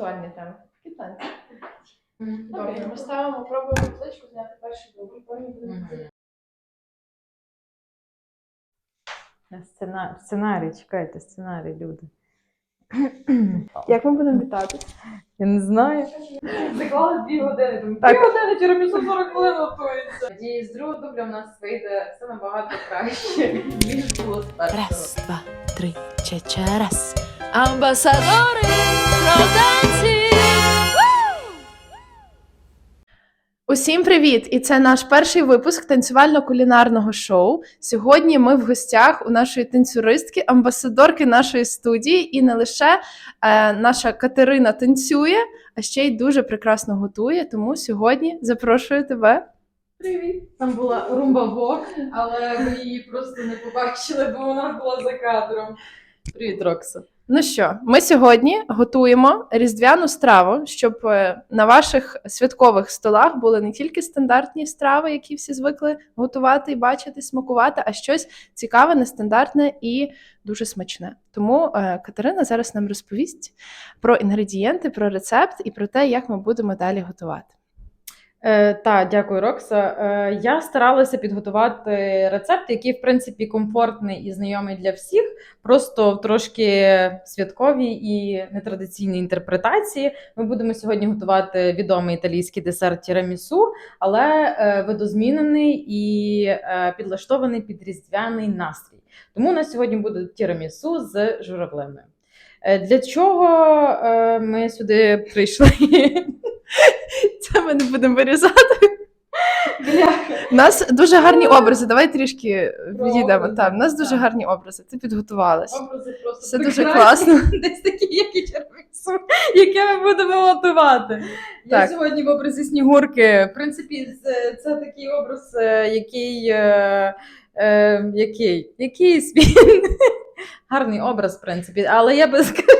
актуальні теми. Такі. Добре, ми ставимо, пробуємо пличку зняти перший дубль, потім будемо. Сцена... Сценарій, чекайте, сценарій, люди. Як ми будемо вітати? Я не знаю. Заклали дві години, Так. дві години тірамісу 40 хвилин готується. Тоді з другого дубля в нас вийде все набагато краще, ніж було з першого. Раз, два, три, ча-ча, раз. Амбасадори про танці! Усім привіт! І це наш перший випуск танцювально-кулінарного шоу. Сьогодні ми в гостях у нашої танцюристки, амбасадорки нашої студії, і не лише е, наша Катерина танцює, а ще й дуже прекрасно готує. Тому сьогодні запрошую тебе. Привіт! Там була румба вок, але ви її просто не побачили, бо вона була за кадром. Привіт, Рокса. Ну що, ми сьогодні готуємо різдвяну страву, щоб е, на ваших святкових столах були не тільки стандартні страви, які всі звикли готувати і бачити, смакувати, а щось цікаве, нестандартне і дуже смачне. Тому е, Катерина зараз нам розповість про інгредієнти, про рецепт і про те, як ми будемо далі готувати. Е, та, дякую, Рокса. Е, я старалася підготувати рецепт, який, в принципі, комфортний і знайомий для всіх, просто в трошки святковій і нетрадиційній інтерпретації. Ми будемо сьогодні готувати відомий італійський десерт тірамісу, але е, видозмінений і е, підлаштований під різдвяний настрій. Тому у нас сьогодні буде тірамісу з журавлиною. Е, Для чого е, ми сюди прийшли? Це ми не будемо вирізати. У нас дуже гарні образи. Давай трішки відійдемо. образи, Так, у нас дуже так. гарні образи. Ти підготувалась. Образи просто Все дуже прекрасні. класно. Десь такі, як і тірамісу, яке ми будемо готувати. Я Так. сьогодні в образі снігурки. В принципі, це, це такий образ, е, який, е, е, який, якийсь він. Гарний образ, в принципі, але я би сказала,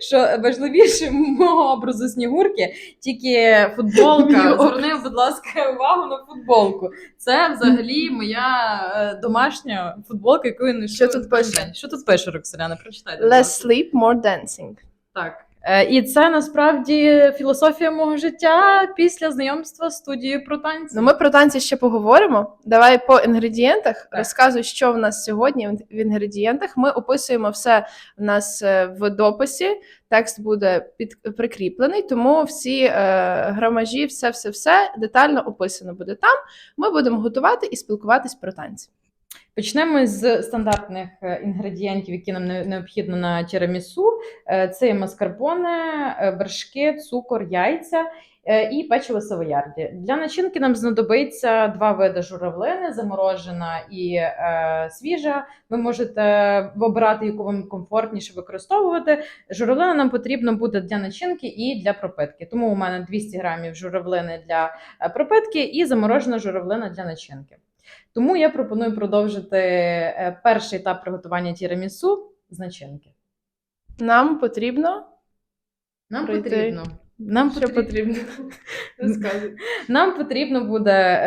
що важливіше мого образу снігурки тільки футболка. Зверни, будь ласка, увагу на футболку. Це взагалі моя е, домашня футболка, яку я ношу. Що тут пише? Що тут пише, Роксоляна? Прочитайте. Less sleep, more dancing. Так. Е, І це насправді філософія мого життя після знайомства з студією про танці. Ну, ми про танці ще поговоримо. Давай по інгредієнтах. Так. Розказуй, що в нас сьогодні в інгредієнтах. Ми описуємо все в нас е, в дописі. Текст буде під прикріплений, тому всі е, грамажі, все, все, все детально описано буде там. Ми будемо готувати і спілкуватись про танці. Почнемо з стандартних е, інгредієнтів, які нам не- необхідно на тірамісу. Е, Це маскарпоне, е, вершки, цукор, яйця і печиво савоярді. Для начинки нам знадобиться два види журавлини: заморожена і е, свіжа. Ви можете обирати, яку вам комфортніше використовувати. Журавлина нам потрібно буде для начинки і для пропитки. Тому у мене 200 грамів журавлини для пропитки і заморожена журавлина для начинки. Тому я пропоную продовжити е, перший етап приготування тірамісу з начинки. Нам потрібно Нам Пройти. потрібно. Нам що потрібно. потрібно. Нам потрібно буде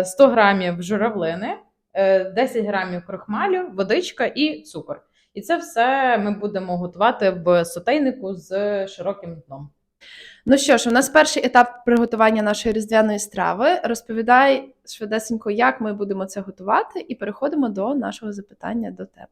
е, 100 грамів журавлини, е, 10 грамів крохмалю, водичка і цукор. І це все ми будемо готувати в сотейнику з широким дном. Ну що ж, у нас перший етап приготування нашої різдвяної страви. Розповідай швидесенько, як ми будемо це готувати, і переходимо до нашого запитання до тебе.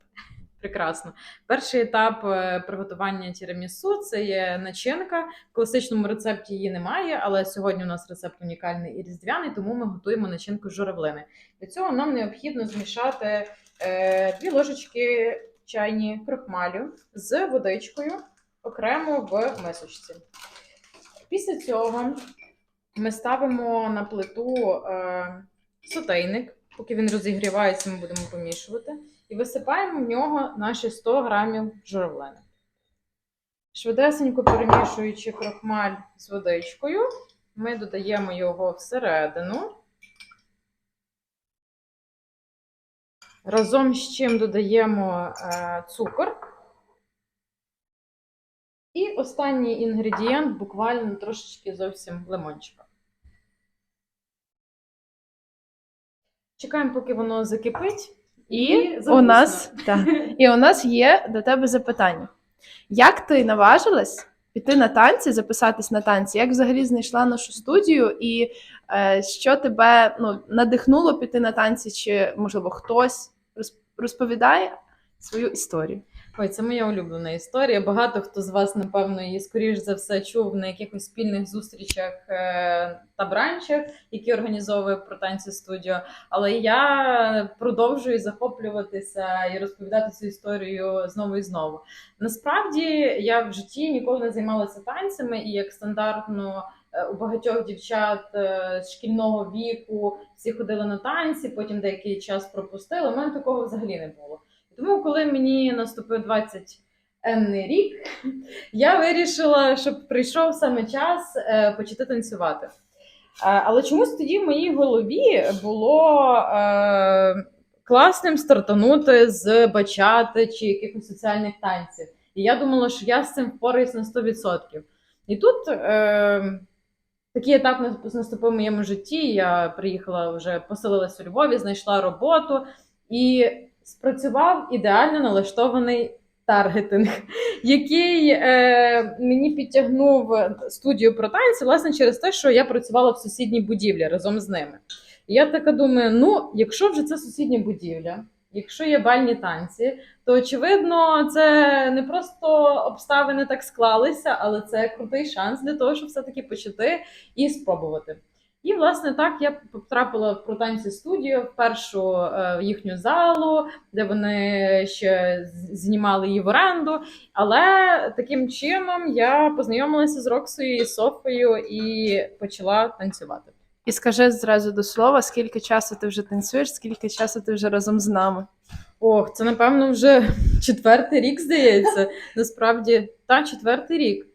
Прекрасно. Перший етап е, приготування тірамісу це є начинка. В класичному рецепті її немає, але сьогодні у нас рецепт унікальний і різдвяний, тому ми готуємо начинку журавлини. Для цього нам необхідно змішати е, дві ложечки чайні крохмалю з водичкою окремо в мисочці. Після цього ми ставимо на плиту е, сотейник. Поки він розігрівається, ми будемо помішувати. І висипаємо в нього наші 100 грамів журавлини. Швидесенько перемішуючи крохмаль з водичкою, ми додаємо його всередину. Разом з чим додаємо е, цукор. І останній інгредієнт буквально трошечки зовсім лимончика. Чекаємо, поки воно закипить. І у нас, так, і у нас є до тебе запитання. Як ти наважилась піти на танці, записатись на танці? Як взагалі знайшла нашу студію, і е, що тебе ну, надихнуло піти на танці? Чи можливо хтось розповідає свою історію? Ой, це моя улюблена історія. Багато хто з вас, напевно, її скоріш за все чув на якихось спільних зустрічах е, та бранчах, які організовує про танці студіо. Але я продовжую захоплюватися і розповідати цю історію знову і знову. Насправді я в житті ніколи не займалася танцями, і як стандартно е, у багатьох дівчат е, з шкільного віку всі ходили на танці, потім деякий час пропустили. У мене такого взагалі не було. Тому, коли мені наступив 20 енний рік, я вирішила, щоб прийшов саме час е, почати танцювати. Е, але чомусь тоді в моїй голові було е, класним стартанути з бачати чи якихось соціальних танців. І я думала, що я з цим впораюсь на 100%. І тут е, такий етап наступив в моєму житті. Я приїхала вже поселилася у Львові, знайшла роботу і спрацював ідеально налаштований таргетинг, який е, мені підтягнув студію про танці, власне, через те, що я працювала в сусідній будівлі разом з ними. І я така думаю: ну, якщо вже це сусідня будівля, якщо є бальні танці, то очевидно, це не просто обставини так склалися, але це крутий шанс для того, щоб все-таки почати і спробувати. І, власне, так я потрапила в протанці студію в першу е, їхню залу, де вони ще знімали її в оренду. Але таким чином я познайомилася з Роксою і Софою і почала танцювати. І скажи зразу до слова, скільки часу ти вже танцюєш, скільки часу ти вже разом з нами? Ох, це напевно вже четвертий рік, здається. Насправді, та четвертий рік.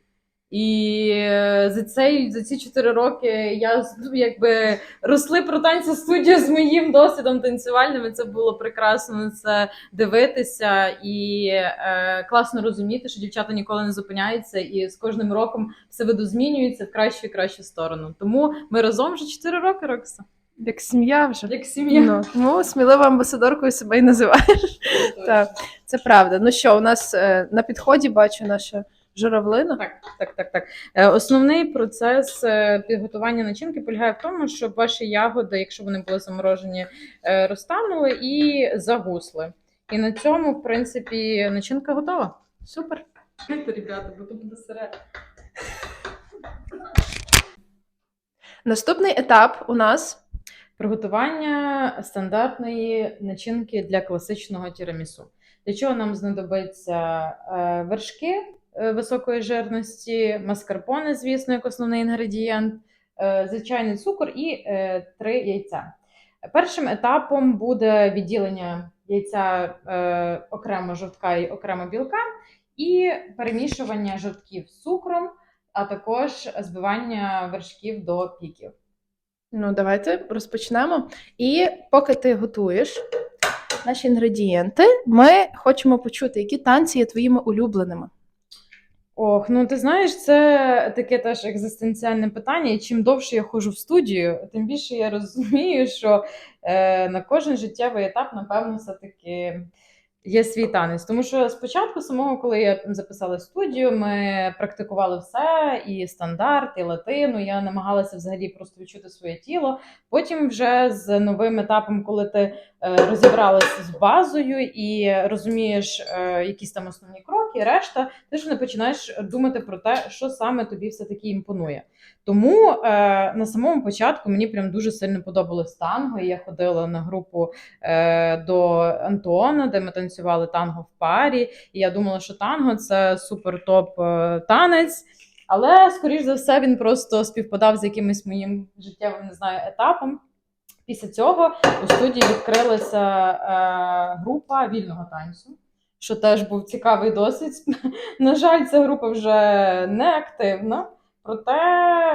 І е, за цей за ці чотири роки я ну, якби росли про танці студія з моїм досвідом танцювальним. і Це було прекрасно на це дивитися і е, класно розуміти, що дівчата ніколи не зупиняються, і з кожним роком все видозмінюється в кращу і кращу сторону. Тому ми разом вже чотири роки, Рокса. Як сім'я вже. Як сім'я. Ну, тому сміливо амбасадоркою себе і називаєш. Так, це правда. Ну що, у нас е, на підході бачу наша журавлина. Так, так, так, так. Е, Основний процес е, підготування начинки полягає в тому, щоб ваші ягоди, якщо вони були заморожені, е, розтанули і загусли. І на цьому, в принципі, начинка готова. Супер. Ребята, бо тут буде сире. Наступний етап у нас Приготування стандартної начинки для класичного тірамісу. Для чого нам знадобиться вершки високої жирності, маскарпоне, звісно, як основний інгредієнт, е, звичайний цукор і е, три яйця. Першим етапом буде відділення яйця е, окремо жовтка і окремо білка, і перемішування жовтків з цукром, а також збивання вершків до піків. Ну, давайте розпочнемо. І поки ти готуєш наші інгредієнти, ми хочемо почути, які танці є твоїми улюбленими. Ох, ну ти знаєш, це таке теж екзистенціальне питання. І чим довше я ходжу в студію, тим більше я розумію, що е, на кожен життєвий етап, напевно, все-таки є свій танець. Тому що спочатку, самого, коли я записала студію, ми практикували все: і стандарт, і латину. Я намагалася взагалі просто відчути своє тіло. Потім, вже з новим етапом, коли ти розібралася з базою і розумієш е, якісь там основні кроки, решта, ти ж не починаєш думати про те, що саме тобі все таки імпонує. Тому е, на самому початку мені прям дуже сильно подобалось танго. Я ходила на групу е, до Антуона, де ми танцювали танго в парі. І я думала, що танго це супер топ е, танець. Але, скоріш за все, він просто співпадав з якимось моїм життєвим не знаю, етапом. Після цього у студії відкрилася е, група вільного танцю, що теж був цікавий досвід. На жаль, ця група вже не активна. Проте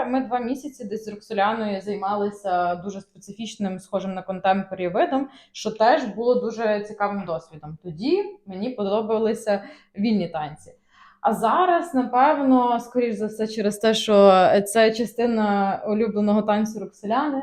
ми два місяці десь з Роксоляною займалися дуже специфічним, схожим на контемпорі видом, що теж було дуже цікавим досвідом. Тоді мені подобалися вільні танці. А зараз, напевно, скоріш за все, через те, що це частина улюбленого танцю Роксоляни,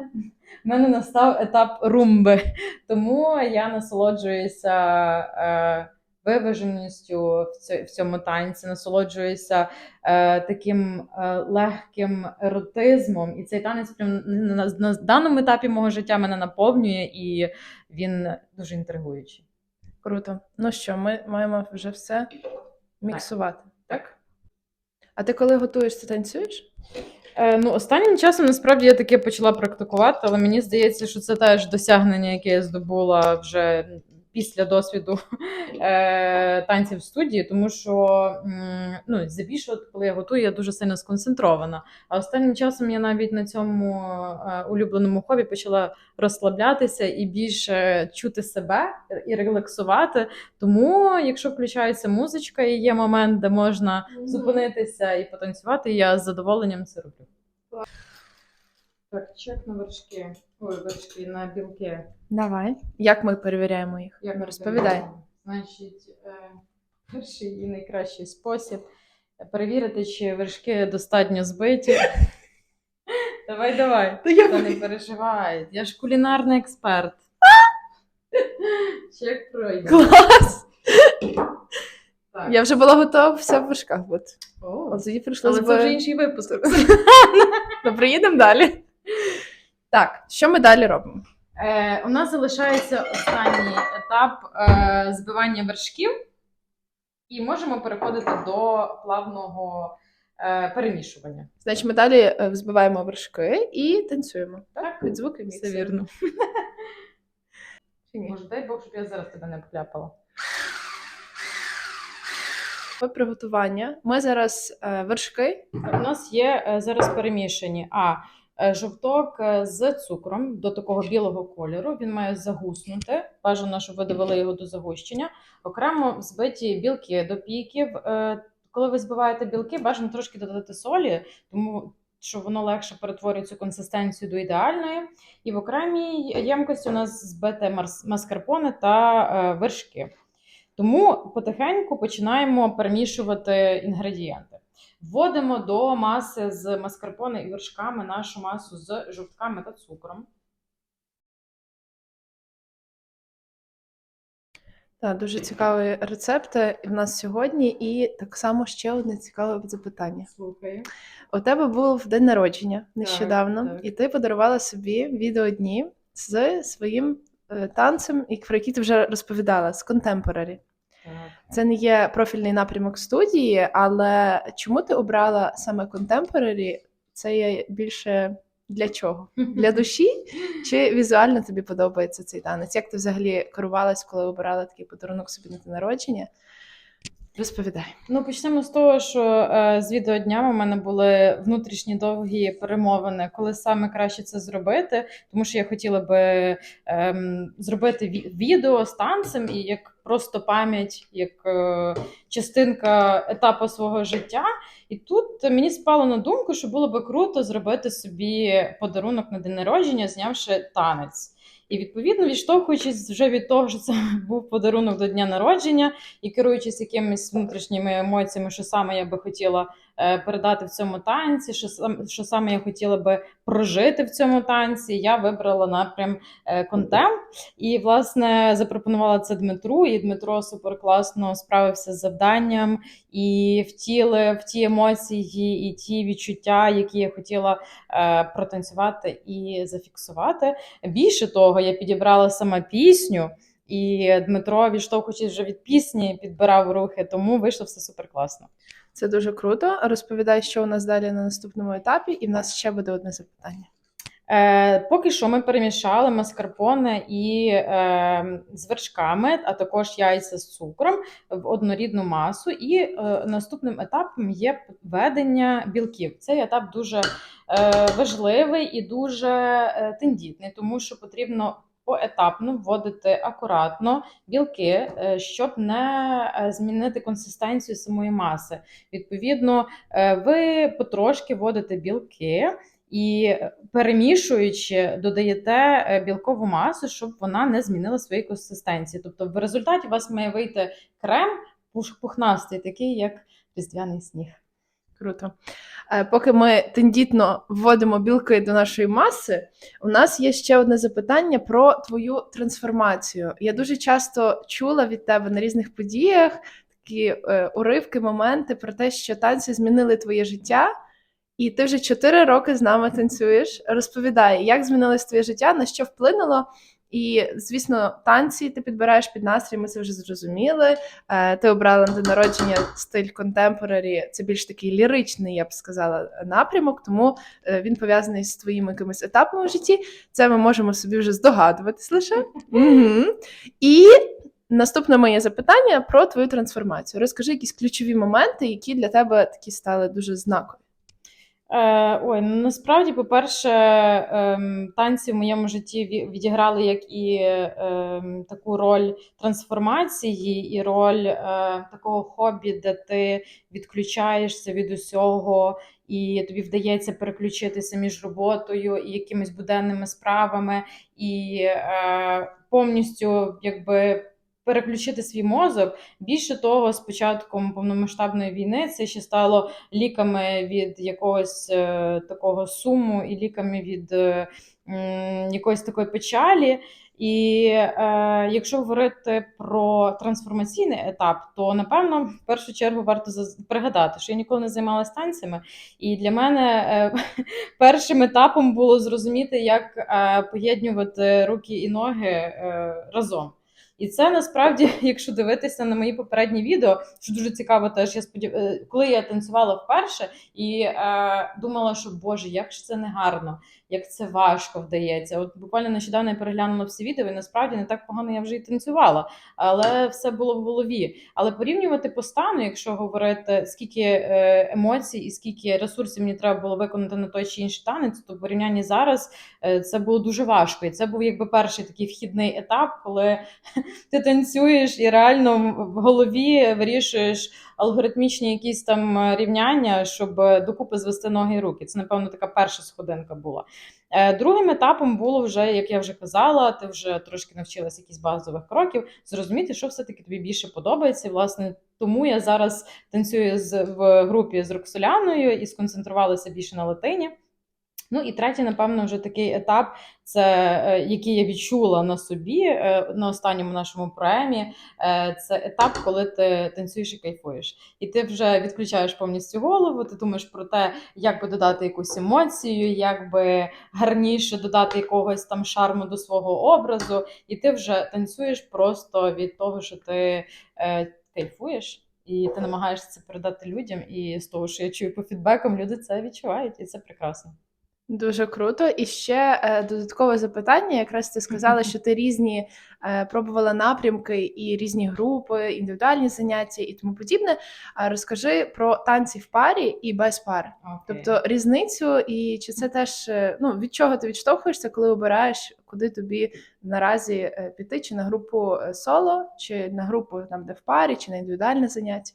в мене настав етап румби. Тому я насолоджуюся е, виваженістю в, ць- в цьому танці, насолоджуюся е, таким е, легким еротизмом. І цей танець прям на, на, на даному етапі мого життя мене наповнює, і він дуже інтригуючий. Круто. Ну що, ми маємо вже все міксувати, так? А ти коли готуєш, ти танцюєш? Е, ну, останнім часом насправді я таке почала практикувати, але мені здається, що це теж досягнення, яке я здобула вже після досвіду е, танців в студії, тому що ну, здебільшого, коли я готую, я дуже сильно сконцентрована. А останнім часом я навіть на цьому е, улюбленому хобі почала розслаблятися і більше чути себе і релаксувати. Тому, якщо включається музичка і є момент, де можна зупинитися і потанцювати, я з задоволенням це роблю. Так, чек на вершки. Ой, вершки на білки. Давай. Як ми перевіряємо їх? Як ми розповідай. перевіряємо? Значить, е, перший і найкращий спосіб перевірити, чи вершки достатньо збиті. Давай, давай. Та я не переживай. Я ж кулінарний експерт. Чек пройде. Клас! Так. Я вже була готова все в вершках бути. О, От тоді прийшлося але це вже би... інший випуск. Ну, приїдемо далі. Так, що ми далі робимо? Е, у нас залишається останній етап е, збивання вершків, і можемо переходити до плавного е, перемішування. Значить, ми далі е, взбиваємо вершки і танцюємо. Так? Під звуки Все міксера. вірно. Може, дай Бог, щоб я зараз тебе не покляпала. По приготування. Ми зараз е, вершки. У нас є е, зараз перемішані а жовток е, з цукром до такого білого кольору. Він має загуснути. Бажано, щоб ви довели його до загущення. Окремо взбиті білки до піків. Е, Коли ви збиваєте білки, бажано трошки додати солі, тому що воно легше перетворює цю консистенцію до ідеальної. І в окремій ємкості у нас збите маскарпоне та е, вершки. Тому потихеньку починаємо перемішувати інгредієнти. Вводимо до маси з маскарпоне і вершками нашу масу з жовтками та цукром. Так, дуже цікаві рецепти в нас сьогодні, і так само ще одне цікаве запитання. Слухаю. У тебе був день народження нещодавно, так. і ти подарувала собі відеодні з своїм е, танцем, про який ти вже розповідала, з Contemporary. Це не є профільний напрямок студії, але чому ти обрала саме Contemporary? Це є більше для чого? Для душі? Чи візуально тобі подобається цей танець? Як ти взагалі керувалась, коли обирала такий подарунок собі на день народження? Розповідай. Ну, почнемо з того, що е, з відеоднями в мене були внутрішні довгі перемовини, коли саме краще це зробити, тому що я хотіла би ем, зробити ві- відео з танцем і як просто пам'ять, як е, частинка етапу свого життя. І тут мені спало на думку, що було би круто зробити собі подарунок на день народження, знявши танець. І відповідно, відштовхуючись вже від того, що це був подарунок до дня народження, і керуючись якимись внутрішніми емоціями, що саме я би хотіла передати в цьому танці, що сам що саме я хотіла би прожити в цьому танці, я вибрала напрям е, контем. І власне запропонувала це Дмитру. І Дмитро суперкласно справився з завданням і втілив ті емоції і ті відчуття, які я хотіла е, протанцювати і зафіксувати. Більше того, я підібрала сама пісню. І Дмитро, відштовхуючись вже від пісні, підбирав рухи, тому вийшло все супер класно. Це дуже круто. Розповідай, що у нас далі на наступному етапі, і в нас ще буде одне запитання. Е, поки що ми перемішали маскарпоне і е, з вершками, а також яйця з цукром в однорідну масу. І е, наступним етапом є введення білків. Цей етап дуже е, важливий і дуже е, тендітний, тому що потрібно поетапно вводити акуратно білки, е, щоб не е, змінити консистенцію самої маси. Відповідно, е, ви потрошки вводите білки. І перемішуючи, додаєте білкову масу, щоб вона не змінила своєї консистенції. Тобто, в результаті у вас має вийти крем пухнастий, такий як різдвяний сніг. Круто. Е, Поки ми тендітно вводимо білки до нашої маси, у нас є ще одне запитання про твою трансформацію. Я дуже часто чула від тебе на різних подіях такі е, уривки, моменти про те, що танці змінили твоє життя, і ти вже 4 роки з нами танцюєш. Розповідай, як змінилось твоє життя, на що вплинуло. І, звісно, танці ти підбираєш під настрій, ми це вже зрозуміли. Е, Ти обрала на день народження стиль контемпорарі. Це більш такий ліричний, я б сказала, напрямок, тому е, він пов'язаний з твоїми якимись етапами в житті. Це ми можемо собі вже здогадуватись лише. Угу. І наступне моє запитання про твою трансформацію. Розкажи якісь ключові моменти, які для тебе такі стали дуже знакові. Е, ой, ну насправді, по-перше, ем, танці в моєму житті ві- відіграли як і ем, таку роль трансформації, і роль е, такого хобі, де ти відключаєшся від усього, і тобі вдається переключитися між роботою і якимись буденними справами, і е, повністю якби. Переключити свій мозок. Більше того, з початком повномасштабної війни це ще стало ліками від якогось е, такого суму і ліками від е, якоїсь такої печалі. І е, якщо говорити про трансформаційний етап, то напевно в першу чергу варто пригадати, що я ніколи не займалася танцями, і для мене е, першим етапом було зрозуміти, як е, поєднувати руки і ноги е, разом. І це насправді, якщо дивитися на мої попередні відео, що дуже цікаво, теж я сподів... е, коли я танцювала вперше і е, думала, що Боже, як ж це не гарно, як це важко вдається. От буквально нещодавно я переглянула всі відео, і насправді не так погано я вже і танцювала, але все було в голові. Але порівнювати по стану, якщо говорити, скільки е, емоцій і скільки ресурсів мені треба було виконати на той чи інший танець, то в порівнянні зараз е, це було дуже важко. І це був якби перший такий вхідний етап, коли ти танцюєш і реально в голові вирішуєш алгоритмічні якісь там е, рівняння, щоб докупи звести ноги і руки. Це, напевно, така перша сходинка була. Е, Другим етапом було вже, як я вже казала, ти вже трошки навчилася якісь базових кроків, зрозуміти, що все-таки тобі більше подобається. Власне, тому я зараз танцюю з, в групі з Роксоляною і сконцентрувалася більше на латині. Ну і третій, напевно, вже такий етап, це е, який я відчула на собі е, на останньому нашому проемі. е, Це етап, коли ти танцюєш і кайфуєш, і ти вже відключаєш повністю голову. Ти думаєш про те, як би додати якусь емоцію, як би гарніше додати якогось там шарму до свого образу, і ти вже танцюєш просто від того, що ти кайфуєш. І ти намагаєшся це передати людям, і з того, що я чую по фідбекам, люди це відчувають, і це прекрасно. Дуже круто. І ще е, додаткове запитання. Якраз ти сказала, що ти різні е, пробувала напрямки і різні групи, індивідуальні заняття і тому подібне. А розкажи про танці в парі і без пари. Тобто різницю, і чи це теж е, ну від чого ти відштовхуєшся, коли обираєш, куди тобі наразі е, піти, чи на групу е, соло, чи на групу там, де в парі, чи на індивідуальне заняття?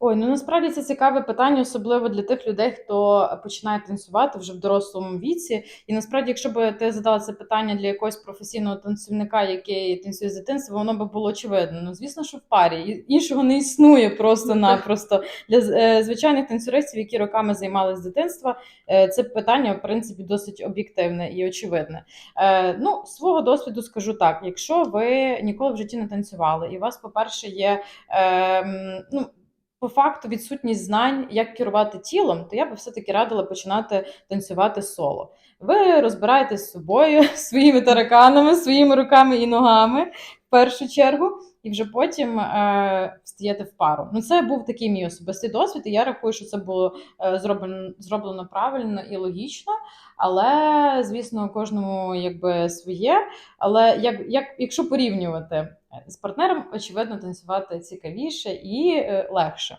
Ой, ну насправді це цікаве питання, особливо для тих людей, хто починає танцювати вже в дорослому віці. І насправді, якщо б ти задала це питання для якогось професійного танцівника, який танцює з дитинства, воно би було очевидно. Ну звісно, що в парі іншого не існує просто-напросто для е, звичайних танцюристів, які роками займалися з дитинства. е, Це питання, в принципі, досить об'єктивне і очевидне. Е, Ну, свого досвіду скажу так: якщо ви ніколи в житті не танцювали, і у вас, по-перше, є ем, ну. По факту відсутність знань, як керувати тілом, то я би все-таки радила починати танцювати соло. Ви розбираєтесь з собою, своїми тараканами, своїми руками і ногами в першу чергу, і вже потім е, встаєте в пару. Ну, це був такий мій особистий досвід, і я рахую, що це було е, зроблено, зроблено правильно і логічно. Але, звісно, кожному якби своє. Але як, як, якщо порівнювати з партнером, очевидно, танцювати цікавіше і е, легше.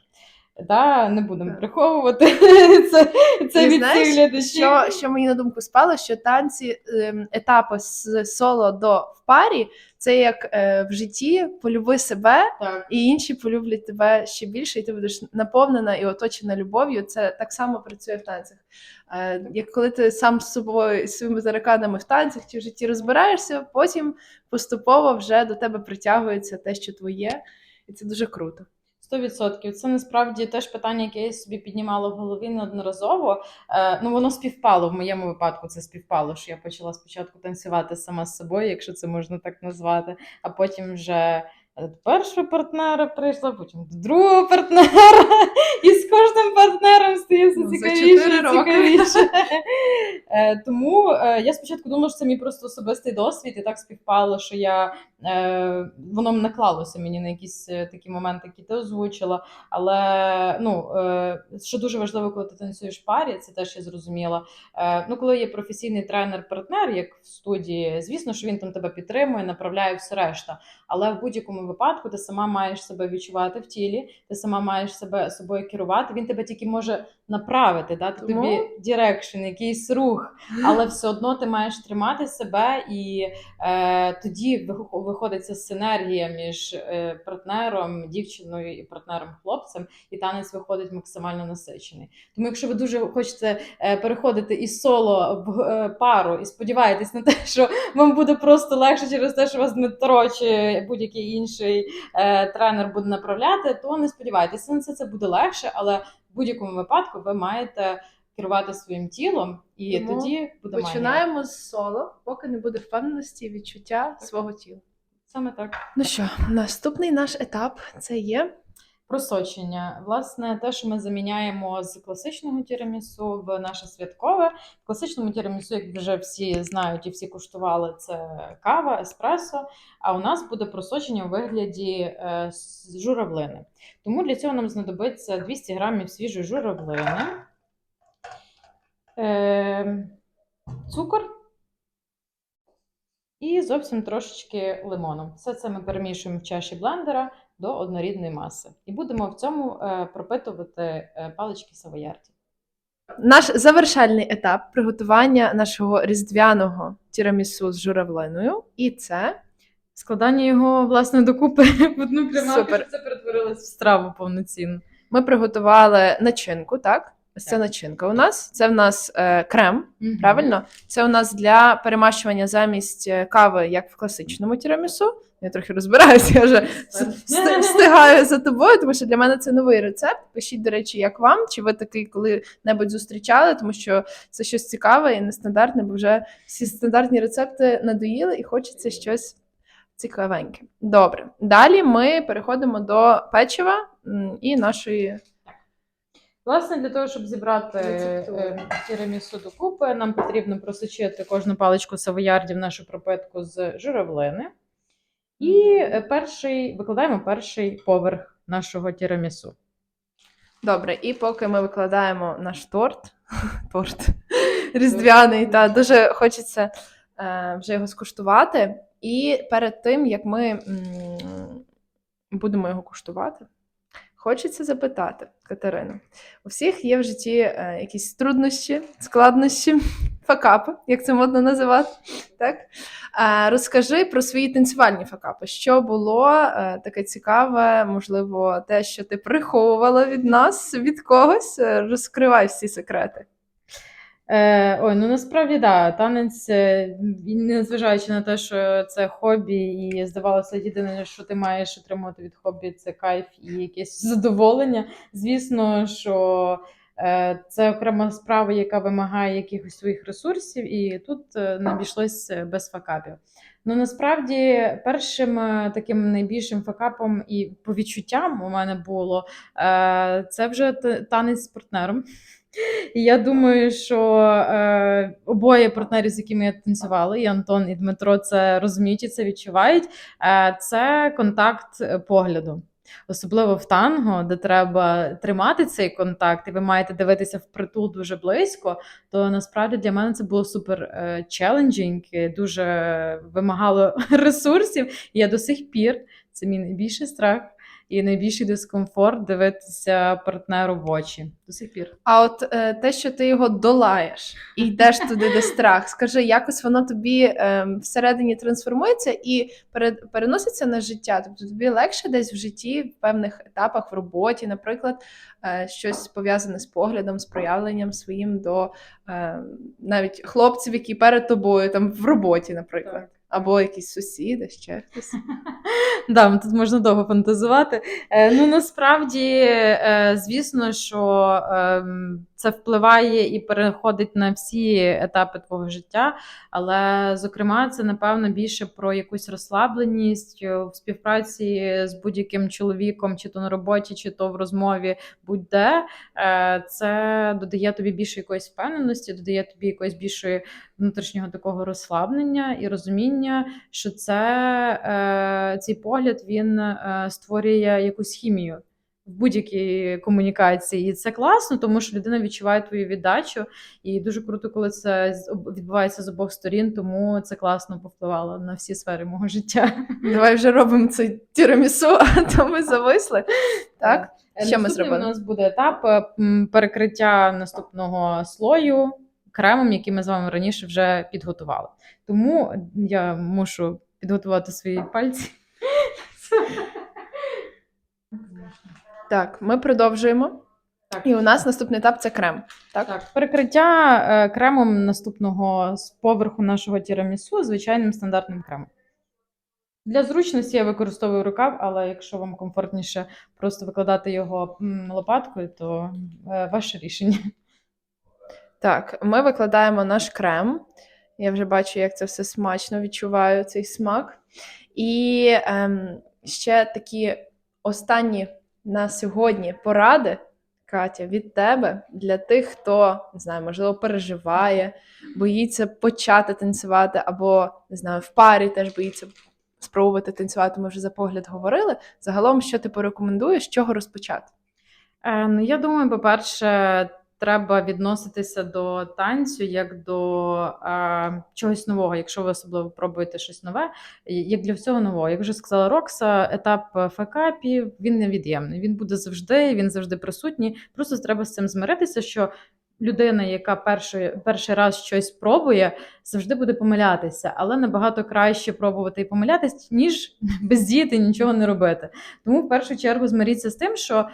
Да, не будемо Так. приховувати це, це від знаєш, цих глядачів. Що, що мені на думку спало, що танці ем, етапи з соло до в парі це як е, в житті полюби себе, Так. і інші полюблять тебе ще більше, і ти будеш наповнена і оточена любов'ю. Це так само працює в танцях. Е, як коли ти сам з собою і своїми тараканами в танцях чи в житті розбираєшся, потім поступово вже до тебе притягується те, що твоє, і це дуже круто. Сто відсотків. Це насправді теж питання, яке я собі піднімала в голові неодноразово. Е, ну воно співпало в моєму випадку. Це співпало, що я почала спочатку танцювати сама з собою, якщо це можна так назвати, а потім вже. е, До першого партнера прийшла, потім до другого партнера, і з кожним партнером стає все Ну, за цікавіше, і цікавіше. Е, Тому е, я спочатку думала, що це мій просто особистий досвід, і так співпало, що я е, воно наклалося мені на якісь е, такі моменти, які ти озвучила. Але ну е, що дуже важливо, коли ти танцюєш в парі, це теж я зрозуміла. Е, ну, коли є професійний тренер-партнер, як в студії, звісно, що він там тебе підтримує, направляє все решта. Але в будь-якому випадку ти сама маєш себе відчувати в тілі, ти сама маєш себе собою керувати. Він тебе тільки може направити, дати Тому- тобі дірекшн, якийсь рух, але все одно ти маєш тримати себе, і е, тоді вих- виходить ця синергія між е, партнером, дівчиною і партнером хлопцем, і танець виходить максимально насичений. Тому, якщо ви дуже хочете е, переходити із соло в е, пару і сподіваєтесь на те, що вам буде просто легше через те, що вас Дмитро чи будь-який інший тренер буде направляти, то не сподівайтеся на це, це буде легше, але в будь-якому випадку ви маєте керувати своїм тілом, і Тому тоді буде. Починаємо з соло, поки не буде впевненості і відчуття свого тіла. Саме так. Ну що, наступний наш етап це є Просочення. Власне, те, що ми заміняємо з класичного тірамісу в наше святкове. В класичному тірамісу, як вже всі знають і всі куштували, це кава, еспресо. А у нас буде просочення у вигляді е, журавлини. Тому для цього нам знадобиться 200 грамів свіжої журавлини, е, цукор і зовсім трошечки лимону. Все це ми перемішуємо в чаші блендера до однорідної маси. І будемо в цьому е, пропитувати е, палички савоярді. наш завершальний етап приготування нашого різдвяного тірамісу з журавлиною. І це Складання його власне докупи в одну приманку, щоб це перетворилось в страву повноцінну. ми приготували начинку, так? Це начинка у нас. Це в нас е, крем, правильно? Це у нас для перемащування замість е, кави, як в класичному тірамісу. Я трохи розбираюся, я вже встигаю за тобою, тому що для мене це новий рецепт. Пишіть, до речі, як вам, чи ви такий коли-небудь зустрічали, тому що це щось цікаве і нестандартне, бо вже всі стандартні рецепти надоїли і хочеться щось цікавеньке. Добре. Далі ми переходимо до печива і нашої. Власне, для того, щоб зібрати е, тірамісу докупи, нам потрібно просочити кожну паличку савоярді в нашу пропитку з журавлини. І е, перший викладаємо перший поверх нашого тірамісу. Добре, і поки ми викладаємо наш торт, торт різдвяний, та дуже хочеться е, вже його скуштувати. І перед тим, як ми м, будемо його куштувати, хочеться запитати, Катерина, у всіх є в житті е, якісь труднощі, складнощі, факапи, як це модно називати. Так? Е, розкажи про свої танцювальні факапи. Що було е, таке цікаве, можливо, те, що ти приховувала від нас, від когось. Розкривай всі секрети. Е, ой, ну насправді да, танець, е, незважаючи на те, що це хобі, і здавалося, єдине, що ти маєш отримувати від хобі, це кайф і якесь задоволення. Звісно, що е, це окрема справа, яка вимагає якихось своїх ресурсів, і тут не обійшлось е, без факапів. Ну насправді першим е, таким найбільшим факапом і по відчуттям у мене було е, це вже танець з партнером. І я думаю, що е, обоє партнери, з якими я танцювала, і Антон, і Дмитро, це розуміють і це відчувають. Е, це контакт е, погляду. Особливо в танго, де треба тримати цей контакт, і ви маєте дивитися впритул дуже близько, то насправді для мене це було супер челенджінг, дуже вимагало ресурсів. І я до сих пір це мій найбільший страх і найбільший дискомфорт дивитися партнеру в очі. До сих пір. А от е, те, що ти його долаєш і йдеш туди, де страх, скажи, якось воно тобі е, всередині трансформується і пере- переноситься на життя. Тобто тобі легше десь в житті, в певних етапах в роботі, наприклад, е, щось пов'язане з поглядом, з проявленням своїм до е, навіть хлопців, які перед тобою, там в роботі, наприклад. Або якісь сусіди, ще хтось. Да, тут можна довго фантазувати. Е, ну насправді, е, звісно, що ем, це впливає і переходить на всі етапи твого життя. Але, зокрема, це напевно більше про якусь розслабленість е, в співпраці з будь-яким чоловіком, чи то на роботі, чи то в розмові, будь-де. Е, Це додає тобі більше якоїсь впевненості, додає тобі якоїсь більшої внутрішнього такого розслаблення і розуміння, що це е, цей погляд він е, створює якусь хімію в будь-якій комунікації. І це класно, тому що людина відчуває твою віддачу, і дуже круто, коли це відбувається з обох сторін, тому це класно повпливало на всі сфери мого життя. Давай вже робимо цей тірамісу, а то ми зависли. Так? Е, Що ми зробили? У нас буде етап перекриття наступного слою кремом, який ми з вами раніше вже підготували. Тому я мушу підготувати свої пальці. Так, ми продовжуємо. Так. І у нас наступний етап це крем. Так? Так, перекриття е, кремом наступного з поверху нашого тірамісу звичайним стандартним кремом. Для зручності я використовую рукав, але якщо вам комфортніше просто викладати його м, лопаткою, то е, ваше рішення. Так, ми викладаємо наш крем. Я вже бачу, як це все смачно відчуваю цей смак. І ем, ще такі останні на сьогодні поради, Катя, від тебе для тих, хто не знаю, можливо, переживає, боїться почати танцювати, або не знаю, в парі теж боїться спробувати танцювати. Ми вже за погляд говорили. Загалом, що ти порекомендуєш, з чого розпочати? Е, ну, я думаю, по-перше, треба відноситися до танцю як до е, чогось нового, якщо ви особливо пробуєте щось нове, як для всього нового. Як вже сказала Рокса, етап фекапів він невід'ємний. Він буде завжди, він завжди присутній. Просто треба з цим змиритися, що людина, яка перший, перший раз щось пробує, завжди буде помилятися, але набагато краще пробувати і помилятись, ніж бездіяти, нічого не робити. Тому в першу чергу змиріться з тим, що е,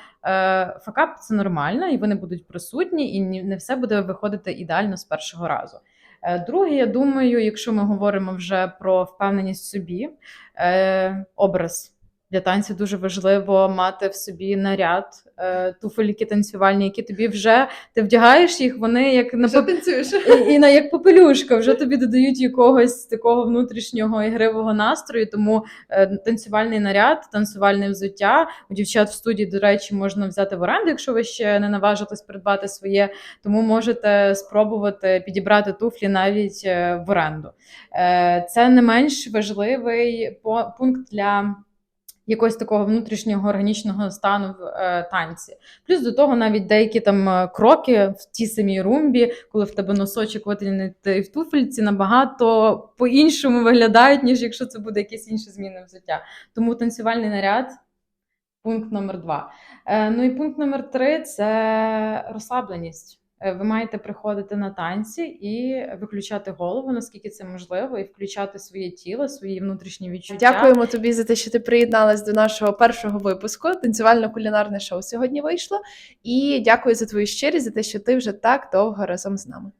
факап це нормально, і вони будуть присутні, і не все буде виходити ідеально з першого разу. Е, Друге, я думаю, якщо ми говоримо вже про впевненість в собі, е, образ. Для танцю дуже важливо мати в собі наряд, е, туфельки танцювальні, які тобі вже ти вдягаєш їх, вони як на пап- танцюєш? і, і на як попелюшка, вже тобі додають якогось такого внутрішнього ігривого настрою. Тому е, танцювальний наряд, танцювальне взуття у дівчат в студії, до речі, можна взяти в оренду, якщо ви ще не наважились придбати своє. Тому можете спробувати підібрати туфлі навіть е, в оренду. Це не менш важливий пункт для. Якогось такого внутрішнього органічного стану в е, танці. Плюс до того навіть деякі там е, кроки в тій самій румбі, коли в тебе носочок витягнутий в туфельці, набагато по-іншому виглядають, ніж якщо це буде якесь інше зміни взуття. Тому танцювальний наряд пункт номер два. Е, ну і пункт номер три це розслабленість. Е, Ви маєте приходити на танці і виключати голову, наскільки це можливо, і включати своє тіло, свої внутрішні відчуття. Дякуємо тобі за те, що ти приєдналась до нашого першого випуску. Танцювально-кулінарне шоу сьогодні вийшло. І дякую за твою щирість, за те, що ти вже так довго разом з нами.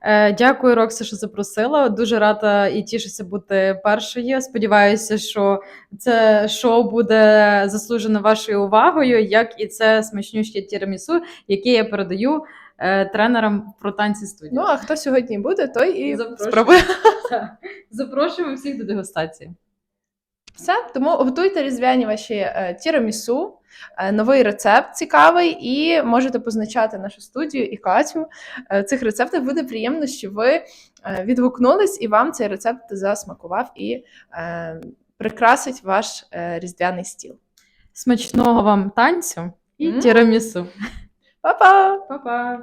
Е, Дякую, Рокса, що запросила. Дуже рада і тішуся бути першою. Сподіваюся, що це шоу буде заслужено вашою увагою, як і це смачнюще тірамісу, яке я передаю е, тренерам про танці студії. Ну а хто сьогодні буде, той і спробує. Запрошуємо всіх до дегустації. Все, тому готуйте різдвяні ваші е, тірамісу, е, новий рецепт цікавий, і можете позначати нашу студію і Катю. В цих рецептах буде приємно, що ви відгукнулись і вам цей рецепт засмакував і прикрасить ваш різдвяний стіл. Смачного вам танцю і М. тірамісу. Bye bye. Bye bye.